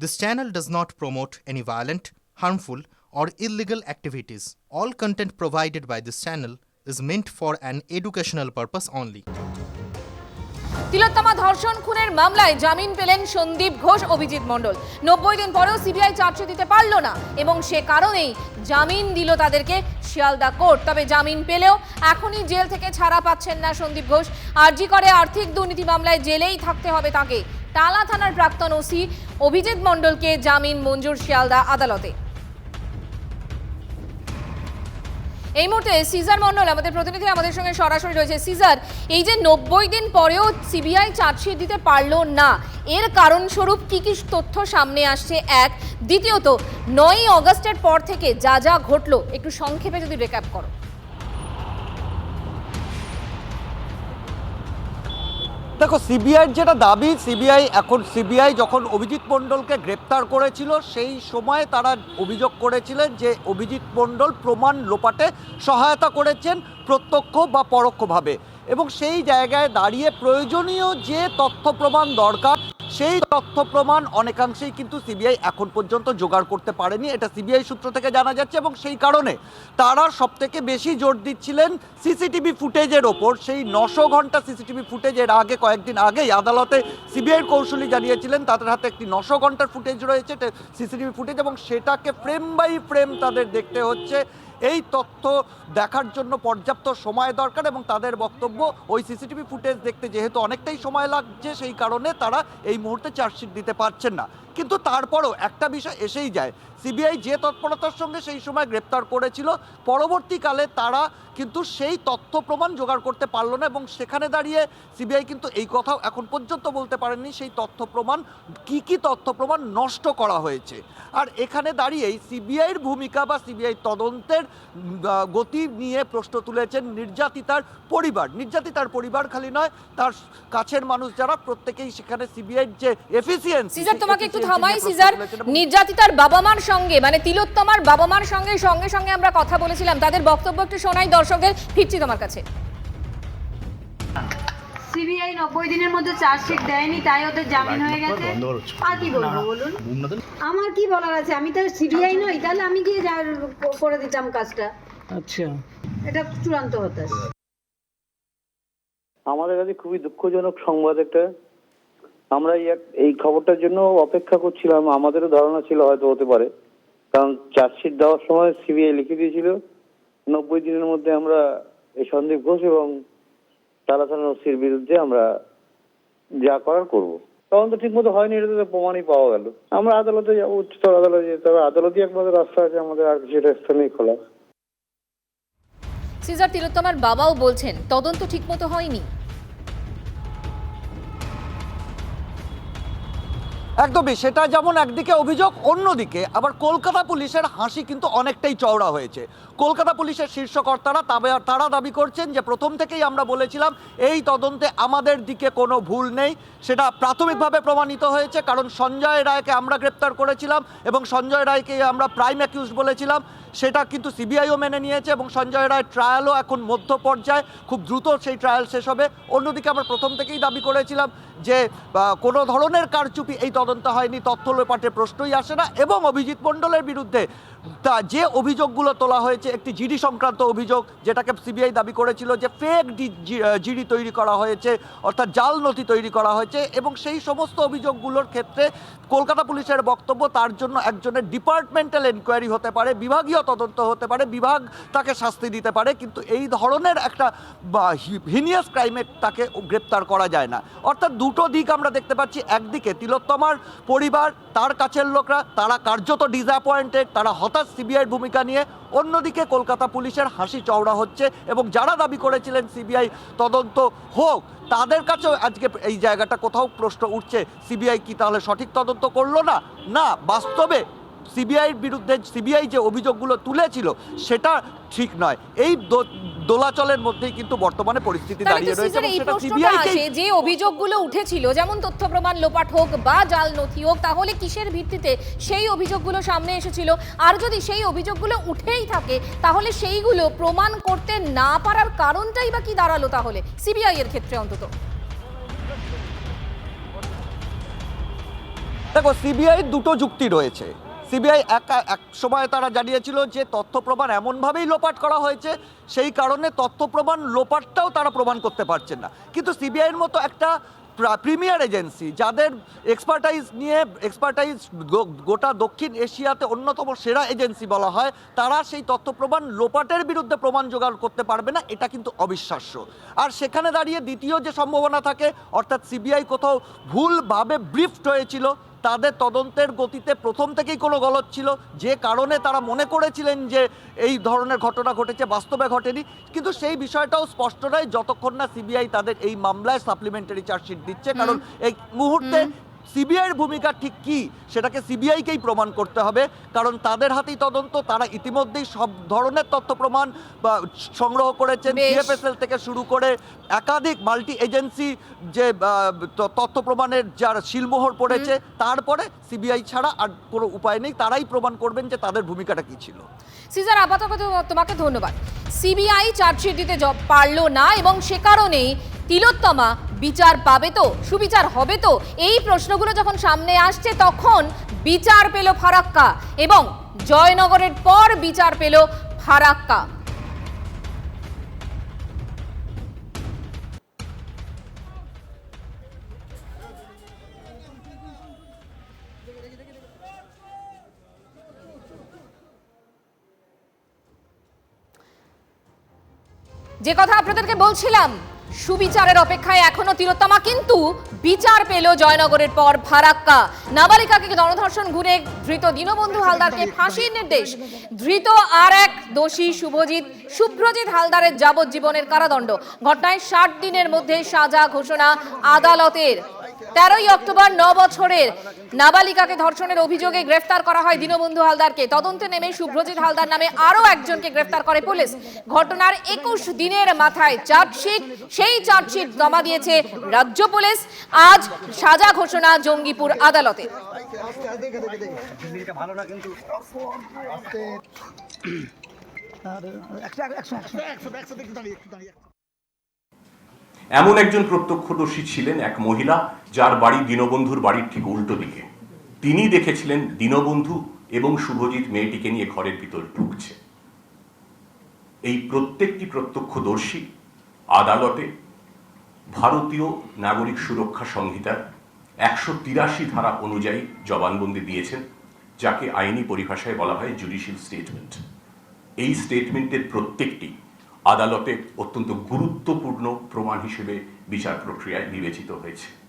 This channel does not promote any violent, harmful, or illegal activities. All content provided by this channel is meant for an educational purpose only. তিলোত্তমা ধর্ষণ খুনের মামলায় জামিন পেলেন সন্দীপ ঘোষ অভিজিৎ মণ্ডল নব্বই দিন পরেও সিবিআই চার্জশিট দিতে পারল না এবং সে কারণেই জামিন দিল তাদেরকে শিয়ালদা কোর্ট তবে জামিন পেলেও এখনই জেল থেকে ছাড়া পাচ্ছেন না সন্দীপ ঘোষ আরজি করে আর্থিক দুর্নীতি মামলায় জেলেই থাকতে হবে তাকে টালা থানার প্রাক্তন ওসি অভিজিৎ মণ্ডলকে জামিন মঞ্জুর শিয়ালদা আদালতে। এই মুহূর্তে সিজার মন্ডল আমাদের প্রতিনিধি আমাদের সঙ্গে সরাসরি রয়েছে। সিজার, এই যে নব্বই দিন পরেও সিবিআই চার্জশিট দিতে পারল না, এর কারণস্বরূপ কি কি তথ্য সামনে আসছে? এক, দ্বিতীয়ত, নয়ই অগস্টের পর থেকে যা যা ঘটলো, একটু সংক্ষেপে যদি রেকআপ করো। দেখো, সিবিআইয়ের যেটা দাবি, সিবিআই এখন, সিবিআই যখন অভিজিৎ মণ্ডলকে গ্রেপ্তার করেছিল, সেই সময় তারা অভিযোগ করেছিলেন যে অভিজিৎ মণ্ডল প্রমাণ লোপাটে সহায়তা করেছেন প্রত্যক্ষ বা পরোক্ষভাবে। এবং সেই জায়গায় দাঁড়িয়ে প্রয়োজনীয় যে তথ্য প্রমাণ দরকার সেই তথ্য প্রমাণ অনেকাংশেই কিন্তু সিবিআই এখন পর্যন্ত জোগাড় করতে পারেনি। এটা সিবিআই সূত্র থেকে জানা যাচ্ছে এবং সেই কারণে তারা সব থেকে বেশি জোর দিচ্ছিলেন সিসিটিভি ফুটেজের ওপর। সেই নশো ঘণ্টা সিসিটিভি ফুটেজের আগে, কয়েকদিন আগেই আদালতে সিবিআইয়ের কৌশলী জানিয়েছিলেন, তাদের হাতে একটি নশো ঘণ্টার ফুটেজ রয়েছে সিসিটিভি ফুটেজ এবং সেটাকে ফ্রেম বাই ফ্রেম তাদের দেখতে হচ্ছে। এই তথ্য দেখার জন্য পর্যাপ্ত সময় দরকার এবং তাদের বক্তব্য ওই সিসিটিভি ফুটেজ দেখতে যেহেতু অনেকটাই সময় লাগছে, সেই কারণে তারা এই মুহূর্তে চার্জশিট দিতে পারছেন না। কিন্তু তারপরও একটা বিষয় এসেই যায়। সিবিআই যে তৎপরতার সঙ্গে সেই সময় গ্রেপ্তার করেছিল, পরবর্তীকালে তারা কিন্তু সেই তথ্য প্রমাণ জোগাড় করতে পারল না এবং সেখানে দাঁড়িয়ে সিবিআই কিন্তু এই কথাও এখন পর্যন্ত বলতে পারেননি, সেই তথ্য প্রমাণ, কি কি তথ্য প্রমাণ নষ্ট করা হয়েছে। আর এখানে দাঁড়িয়েই সিবিআইয়ের ভূমিকা বা সিবিআই তদন্তের গতি নিয়ে প্রশ্ন তুলেছেন নির্যাতিতার পরিবার। নির্যাতিতার পরিবার খালি নয়, তার কাছের মানুষ যারা, প্রত্যেকেই সেখানে সিবিআইয়ের যে এফিসিয়েন্সি তোমাকে একটু থামাই সিজার নির্যাতিতার বাবা মার সঙ্গে মানে তিলোত্তমার বাবা মার সঙ্গে সঙ্গে সঙ্গে আমরা কথা বলেছিলাম। তাদের বক্তব্য একটু শোনাই দর্শকদের ফিরছি তোমার কাছে। সিবিআই নব্বই দিনের মধ্যে চার্জশিট দেয়নি তাই ওদের জামিন হয়ে গেছে। আর কি বলব বলুন? আমার কি বলার আছে? আমি তো সিবিআই নই তাহলে আমি গিয়ে যা করে দিতাম কাজটা। আচ্ছা। এটা চূড়ান্ত হতাশ। আমাদের কাছে খুবই দুঃখজনক সংবাদ একটা। আমরা এই খবরটার জন্য অপেক্ষা করছিলাম। আমাদেরও ধারণা ছিল হয়তো হতে পারে। কারণ চার্জশিট দেওয়ার সময় সিবিআই লিখে দিয়েছিল। নব্বই দিনের মধ্যে আমরা এই সন্দীপ ঘোষ এবং তালাথান ওসির বিরুদ্ধে আমরা যা করার করব। তখন তো ঠিক মতো হয়নি, এটা তো প্রমাণই পাওয়া গেল। আমরা আদালতে যাব, উচ্চতর আদালতে যেতে হবে। আদালতই একমাত্র রাস্তা আছে আমাদের, আর কিছু রাস্তা নেই খোলা। সিজার তিলোত্তমার বাবাও বলছেন, তদন্ত ঠিকমতো হয়নি। একদমই, সেটা যেমন একদিকে অভিযোগ, অন্যদিকে আবার কলকাতা পুলিশের হাসি কিন্তু অনেকটাই চওড়া হয়েছে। কলকাতা পুলিশের শীর্ষকর্তারা তবে, তারা দাবি করছেন যে প্রথম থেকেই আমরা বলেছিলাম, এই তদন্তে আমাদের দিকে কোনো ভুল নেই। সেটা প্রাথমিকভাবে প্রমাণিত হয়েছে, কারণ সঞ্জয় রায়কে আমরা গ্রেপ্তার করেছিলাম এবং সঞ্জয় রায়কে আমরা প্রাইম অ্যাকিউজ বলেছিলাম। সেটা কিন্তু সিবিআইও মেনে নিয়েছে এবং সঞ্জয় রায় ট্রায়ালও এখন মধ্য পর্যায়ে খুব দ্রুত সেই ট্রায়াল শেষ হবে। অন্যদিকে আমরা প্রথম থেকেই দাবি করেছিলাম যে কোনো ধরনের কারচুপি এই তদন্ত হয়নি। তথ্য লোপাটের প্রশ্নই আসে না এবং অভিজিৎ মণ্ডলের বিরুদ্ধে তা যে অভিযোগগুলো তোলা হয়েছে, একটি জিডি সংক্রান্ত অভিযোগ যেটাকে সিবিআই দাবি করেছিল যে ফেক জিডি তৈরি করা হয়েছে, অর্থাৎ জাল নথি তৈরি করা হয়েছে এবং সেই সমস্ত অভিযোগগুলোর ক্ষেত্রে কলকাতা পুলিশের বক্তব্য তার জন্য একজনের ডিপার্টমেন্টাল এনকোয়ারি হতে পারে, বিভাগীয় তদন্ত হতে পারে, বিভাগ তাকে শাস্তি দিতে পারে, কিন্তু এই ধরনের একটা হিনিয়াস ক্রাইমে তাকে গ্রেপ্তার করা যায় না। অর্থাৎ দুটো দিক আমরা দেখতে পাচ্ছি, একদিকে তিলোত্তমার পরিবার, তার কাছের লোকরা, তারা কার্যত ডিসঅ্যাপয়েন্টেড তারা হতাশ সিবিআইয়ের ভূমিকা নিয়ে অন্যদিকে কলকাতা পুলিশের হাসি চওড়া হচ্ছে এবং যারা দাবি করেছিলেন সিবিআই তদন্ত হোক, তাদের কাছেও আজকে এই জায়গাটা কোথাও প্রশ্ন উঠছে, সিবিআই কি তাহলে সঠিক তদন্ত করল না? না, বাস্তবে সিবিআইয়ের বিরুদ্ধে সিবিআই যে অভিযোগগুলো তুলেছিল, সেটা ঠিক নয়। এই দোলাচলের মধ্যেই কিন্তু বর্তমানে পরিস্থিতি দাঁড়িয়ে রয়েছে এবং এই সেটা প্রশ্নটা সিবিআই আসে যে অভিযোগগুলো উঠেছিল যেমন তথ্য প্রমাণ লোপাট হোক বা জাল নথি হোক তাহলে কিসের ভিত্তিতে সেই অভিযোগগুলো সামনে এসেছিল? আর যদি সেই অভিযোগগুলো উঠেই থাকে তাহলে সেইগুলো প্রমাণ করতে না পারার কারণটাই বা কি দাঁড়াল তাহলে সিবিআই এর ক্ষেত্রে অন্তত? দেখো সিবিআই দুটো যুক্তি রয়েছে। সিবিআই একা এক সময় তারা জানিয়েছিল যে তথ্য প্রমাণ এমনভাবেই লোপাট করা হয়েছে, সেই কারণে তথ্য প্রমাণ লোপাটটাও তারা প্রমাণ করতে পারছেন না। কিন্তু সিবিআইয়ের মতো একটা প্রিমিয়ার এজেন্সি যাদের এক্সপার্টাইজ নিয়ে এক্সপার্টাইজ গোটা দক্ষিণ এশিয়াতে অন্যতম সেরা এজেন্সি বলা হয়, তারা সেই তথ্য প্রমাণ লোপাটের বিরুদ্ধে প্রমাণ জোগাড় করতে পারবে না, এটা কিন্তু অবিশ্বাস্য। আর সেখানে দাঁড়িয়ে দ্বিতীয় যে সম্ভাবনা থাকে, অর্থাৎ সিবিআই কোথাও ভুলভাবে ব্রিফড হয়েছিল তাদের তদন্তের গতিতে প্রথম থেকেই কোনো গলত ছিল। যে কারণে তারা মনে করেছিলেন যে এই ধরনের ঘটনা ঘটেছে বাস্তবে ঘটেনি। কিন্তু সেই বিষয়টাও স্পষ্ট নয় যতক্ষণ না সিবিআই তাদের এই মামলায় সাপ্লিমেন্টারি চার্জশিট দিচ্ছে। কারণ এই মুহূর্তে সিবিআইয়ের ভূমিকা ঠিক কি? সেটাকে সিবিআইকেই প্রমাণ করতে হবে? কারণ তাদের হাতেই তদন্ত তারা ইতিমধ্যেই সব ধরনের তথ্য প্রমাণ বা সংগ্রহ করেছেন। সিএফএসএল থেকে শুরু করে একাধিক মাল্টি এজেন্সি যে তথ্য প্রমাণের যার শিলমোহর পড়েছে তারপরে সিবিআই ছাড়া আর কোনো উপায় নেই। তারাই প্রমাণ করবেন যে তাদের ভূমিকাটা কি ছিল। সিজার আপাতত তোমাকে ধন্যবাদ। সিবিআই চার্জশিট দিতে পারল না এবং সে কারণেই তিলোত্তমা, বিচার পাবে তো, সুবিচার হবে তো? এই প্রশ্নগুলো যখন সামনে আসছে, তখন বিচার পেল ফারাক্কা এবং জয়নগরের পর বিচার পেল ফারাক্কা। যে কথা আপনাদেরকে বলছিলাম সুবিচারের অপেক্ষায় এখনও তিলোত্তমা, কিন্তু বিচার পেল জয়নগরের পর ফারাক্কা নাবালিকাকে গণধর্ষণ ঘুরে ধৃত দীনবন্ধু হালদারকে ফাঁসির নির্দেশ। ধৃত আর এক দোষী শুভজিৎ শুভ্রজিৎ হালদারের যাবজ্জীবনের কারাদণ্ড। ঘটনায় ষাট দিনের মধ্যে সাজা ঘোষণা আদালতের। তেরোই অক্টোবর ন বছরের নাবালিকাকে ধর্ষণের অভিযোগে গ্রেফতার করা হয় দীনবন্ধু হালদারকে তদন্তে নেমে শুভ্রজিৎ হালদার নামে আরও একজনকে গ্রেফতার করে পুলিশ ঘটনার একুশ দিনের মাথায় চার্জশিট সেই চার্জশিট জমা দিয়েছে রাজ্য পুলিশ আজ সাজা ঘোষণা জঙ্গিপুর আদালতে এমন একজন প্রত্যক্ষদর্শী ছিলেন এক মহিলা যার বাড়ি দীনবন্ধুর বাড়ির ঠিক উল্টো দিকে। তিনি দেখেছিলেন দীনবন্ধু এবং শুভজিৎ মেয়েটিকে নিয়ে ঘরের ভিতর ঢুকছে। এই প্রত্যেকটি প্রত্যক্ষদর্শী, আদালতে, ভারতীয় নাগরিক সুরক্ষা সংহিতার একশো তিরাশি ধারা অনুযায়ী জবানবন্দি দিয়েছেন, যাকে আইনি পরিভাষায় বলা হয় জুডিশিয়াল স্টেটমেন্ট। এই স্টেটমেন্টের প্রত্যেকটি আদালতে অত্যন্ত গুরুত্বপূর্ণ প্রমাণ হিসেবে বিচার প্রক্রিয়ায় বিবেচিত হয়েছে।